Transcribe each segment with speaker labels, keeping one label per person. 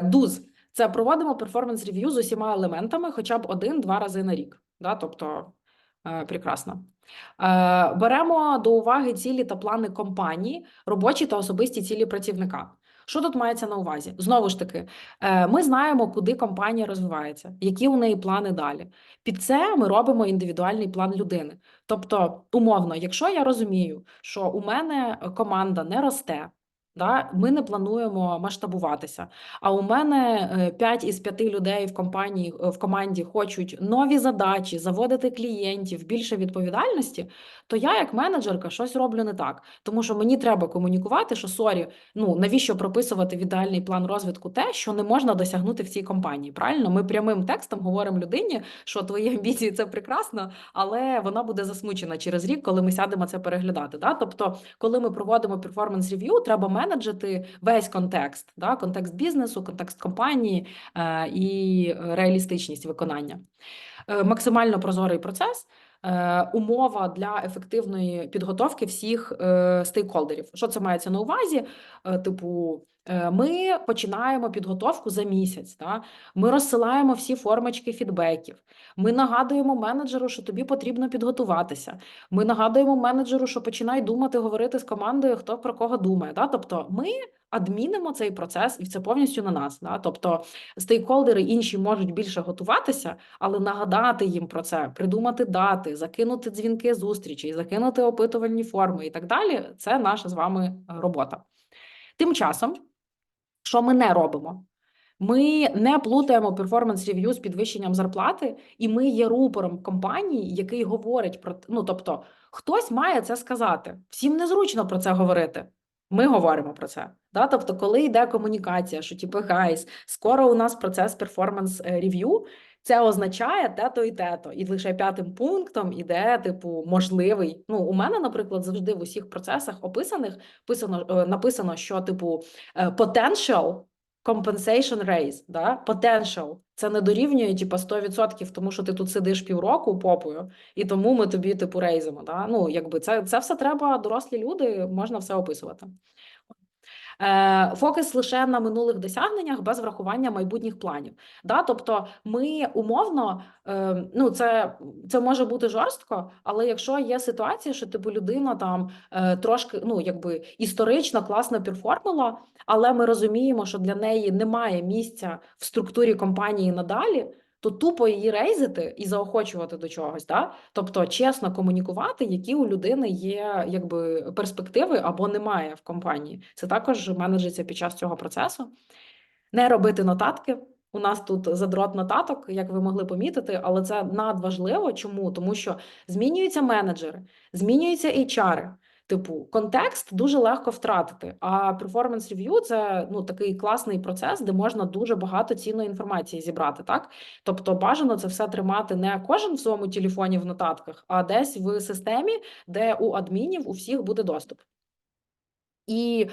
Speaker 1: ДУЗ це проводимо перформанс рев'ю з усіма елементами хоча б один-два рази на рік. Да? Тобто е, прекрасно. Е, Беремо до уваги цілі та плани компанії, робочі та особисті цілі працівника. Що тут мається на увазі? Знову ж таки, е, ми знаємо, куди компанія розвивається, які у неї плани далі. Під це ми робимо індивідуальний план людини. Тобто, умовно, якщо я розумію, що у мене команда не росте, да, ми не плануємо масштабуватися. А у мене 5 із 5 людей в компанії в команді хочуть нові задачі, заводити клієнтів, більше відповідальності, то я, як менеджерка, щось роблю не так. Тому що мені треба комунікувати, що сорі, ну навіщо прописувати в ідеальний план розвитку те, що не можна досягнути в цій компанії. Правильно, ми прямим текстом говоримо людині, що твої амбіції це прекрасно, але вона буде засмучена через рік, коли ми сядемо це переглядати. Да? Тобто, коли ми проводимо перформанс рев'ю, треба менеджити весь контекст, да? контекст бізнесу, контекст компанії е, і реалістичність виконання. Е, максимально прозорий процес. Е, умова для ефективної підготовки всіх стейкхолдерів. Що це мається на увазі? Типу, ми починаємо підготовку за місяць. Да? Ми розсилаємо всі формочки фідбеків. Ми нагадуємо менеджеру, що тобі потрібно підготуватися. Ми нагадуємо менеджеру, що починай думати, говорити з командою, хто про кого думає. Да? Тобто, ми адмінимо цей процес, і це повністю на нас. Да? Тобто, стейкхолдери інші можуть більше готуватися, але нагадати їм про це, придумати дати, закинути дзвінки зустрічей, закинути опитувальні форми і так далі. Це наша з вами е, робота. Тим часом, що ми не робимо? Ми не плутаємо перформанс рев'ю з підвищенням зарплати, і ми є рупором компанії, який говорить про ну, тобто, хтось має це сказати. Всім незручно про це говорити. Ми говоримо про це. Да? Тобто, коли йде комунікація, що типу, гайс, скоро у нас процес перформанс рев'ю, це означає тето і тето. І лише п'ятим пунктом іде, типу, можливий. Ну, у мене, наприклад, завжди в усіх процесах описаних писано, е, написано, що типу е, potential compensation raise, да? potential. Це не дорівнює типу, 100%, тому що ти тут сидиш півроку попою, і тому ми тобі типу рейзимо. Да? Ну, якби це, це все треба дорослі люди, можна все описувати. Е, Фокус лише на минулих досягненнях без врахування майбутніх планів. Да? Тобто, ми умовно, е, ну це це може бути жорстко, але якщо є ситуація, що типу людина там е, трошки ну якби історично класно перформила, але ми розуміємо, що для неї немає місця в структурі компанії надалі то тупо її рейзити і заохочувати до чогось, да? тобто чесно комунікувати, які у людини є якби перспективи або немає в компанії. Це також менеджиться під час цього процесу. Не робити нотатки. У нас тут задрот нотаток, як ви могли помітити, але це надважливо. Чому? Тому що змінюються менеджери, змінюються HR, Типу, контекст дуже легко втратити. А перформанс рев'ю – це ну такий класний процес, де можна дуже багато цінної інформації зібрати. Так, тобто, бажано це все тримати не кожен в своєму телефоні в нотатках, а десь в системі, де у адмінів у всіх буде доступ. І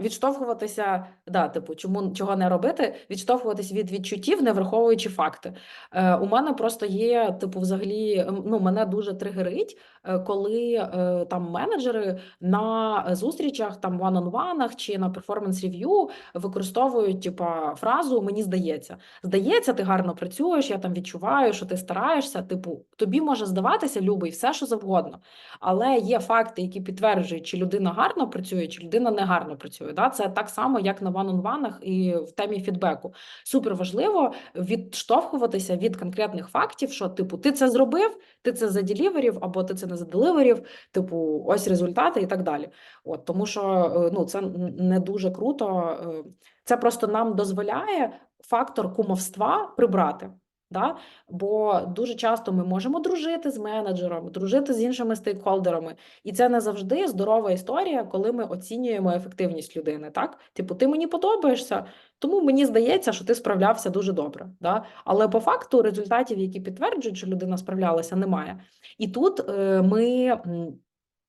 Speaker 1: відштовхуватися, да, типу, чому чого не робити, відштовхуватись від відчуттів, не враховуючи факти. Е, у мене просто є, типу, взагалі, ну мене дуже тригерить, е, коли там менеджери на зустрічах, там ван-он-ванах чи на перформанс-рев'ю використовують типу, фразу Мені здається, здається, ти гарно працюєш, я там відчуваю, що ти стараєшся. Типу, тобі може здаватися, любий, все що завгодно, але є факти, які підтверджують, чи людина гарно працює, чи людина не гарно працює. Да? Це так само, як на ван-он-ванах і в темі фідбеку. Супер важливо відштовхуватися від конкретних фактів, що типу ти це зробив, ти це заделіверів, або ти це не заделіверів, типу, ось результати і так далі. От тому, що е, ну це не дуже круто. Е, це просто нам дозволяє фактор кумовства прибрати. Да? Бо дуже часто ми можемо дружити з менеджером, дружити з іншими стейкхолдерами, і це не завжди здорова історія, коли ми оцінюємо ефективність людини. Так, типу, ти мені подобаєшся, тому мені здається, що ти справлявся дуже добре. Да? Але по факту результатів, які підтверджують, що людина справлялася, немає. І тут е, ми.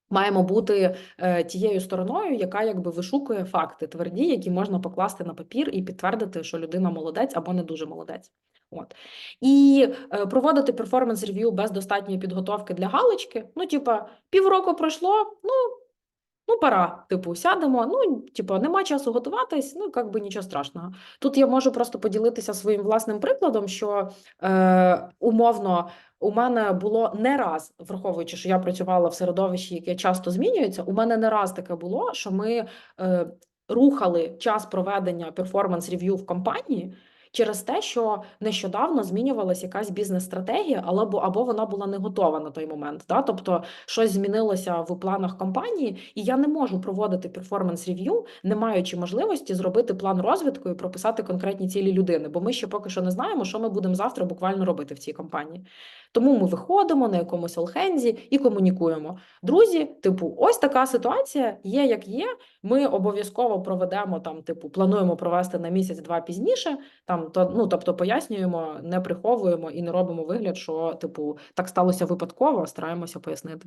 Speaker 1: Маємо бути е, тією стороною, яка якби вишукує факти тверді, які можна покласти на папір і підтвердити, що людина молодець або не дуже молодець. От і е, проводити перформанс рев'ю без достатньої підготовки для галочки. Ну, типа, півроку пройшло. Ну Ну, пора, типу, сядемо. Ну, типу, нема часу готуватись, ну, як би нічого страшного. Тут я можу просто поділитися своїм власним прикладом, що е, умовно у мене було не раз, враховуючи, що я працювала в середовищі, яке часто змінюється. У мене не раз таке було, що ми е, рухали час проведення перформанс-рев'ю в компанії. Через те, що нещодавно змінювалася якась бізнес-стратегія, або, або вона була не готова на той момент. Да? Тобто щось змінилося в планах компанії, і я не можу проводити перформанс-рев'ю, не маючи можливості зробити план розвитку і прописати конкретні цілі людини, бо ми ще поки що не знаємо, що ми будемо завтра буквально робити в цій компанії. Тому ми виходимо на якомусь олхензі і комунікуємо. Друзі, типу, ось така ситуація є, як є. Ми обов'язково проведемо там, типу, плануємо провести на місяць-два пізніше. Там то ну тобто пояснюємо, не приховуємо і не робимо вигляд, що типу так сталося випадково, стараємося пояснити.